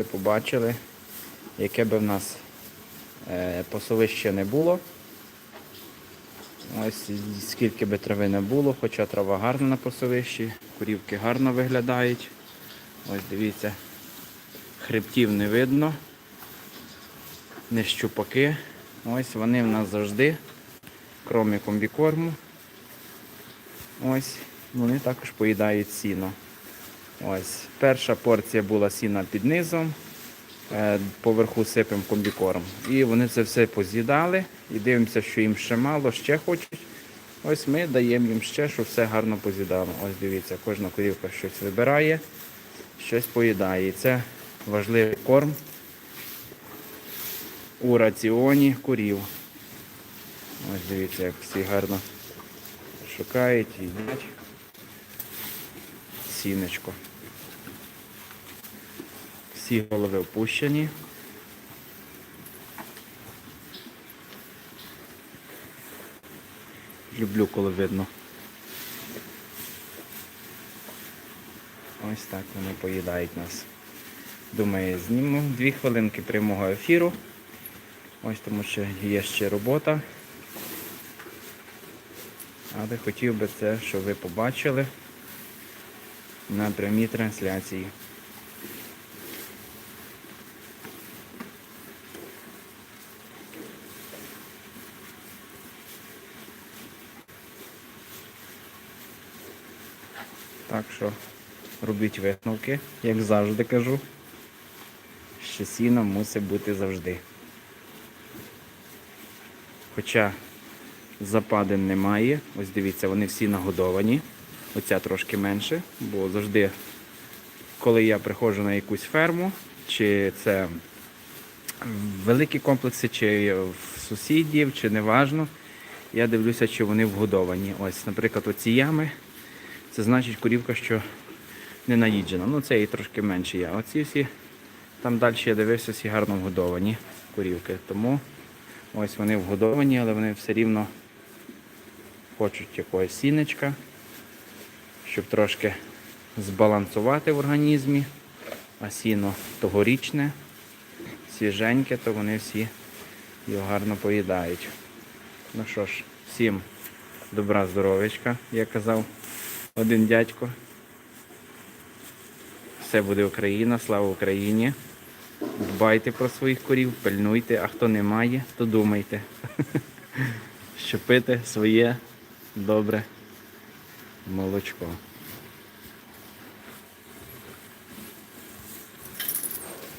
Ви побачили, яке би в нас е, пасовище не було. Ось скільки би трави не було, хоча трава гарна на пасовищі, курівки гарно виглядають. Ось дивіться, хребтів не видно, не щупаки. Ось вони в нас завжди, крім комбікорму. Ось, вони також поїдають сіно. Ось, перша порція була сіна під низом, е, поверху сипемо комбікорм. І вони це все поз'їдали і дивимося, що їм ще мало, ще хочуть. Ось ми даємо їм ще, щоб все гарно поз'їдало. Ось дивіться, кожна корівка щось вибирає, щось поїдає. І це важливий корм у раціоні курів. Ось дивіться, як всі гарно шукають, їдять сінечко. Всі голови опущені. Люблю, коли видно. Ось так вони поїдають нас. Думаю, зніму дві хвилинки прямого ефіру. Ось тому що є ще робота. Але хотів би це, щоб ви побачили на прямій трансляції. Так що робіть висновки, як завжди кажу, що сіно мусить бути завжди. Хоча западин немає, ось дивіться, вони всі нагодовані. Оця трошки менше, бо завжди, коли я приходжу на якусь ферму, чи це великі комплекси, чи в сусідів, чи неважно, я дивлюся, чи вони вгодовані. Ось, наприклад, оці ями, це значить корівка, що не наїджена. Ну, це і трошки менше я. Оці всі, там далі я дивився, всі гарно вгодовані корівки. Тому ось вони вгодовані, але вони все рівно хочуть якогось сінечка щоб трошки збалансувати в організмі. А сіно тогорічне, свіженьке, то вони всі його гарно поїдають. Ну що ж, всім добра здоров'ячка, як казав один дядько. Все буде Україна, слава Україні. Дбайте про своїх корів, пильнуйте, а хто не має, то думайте, що пити своє добре молочко.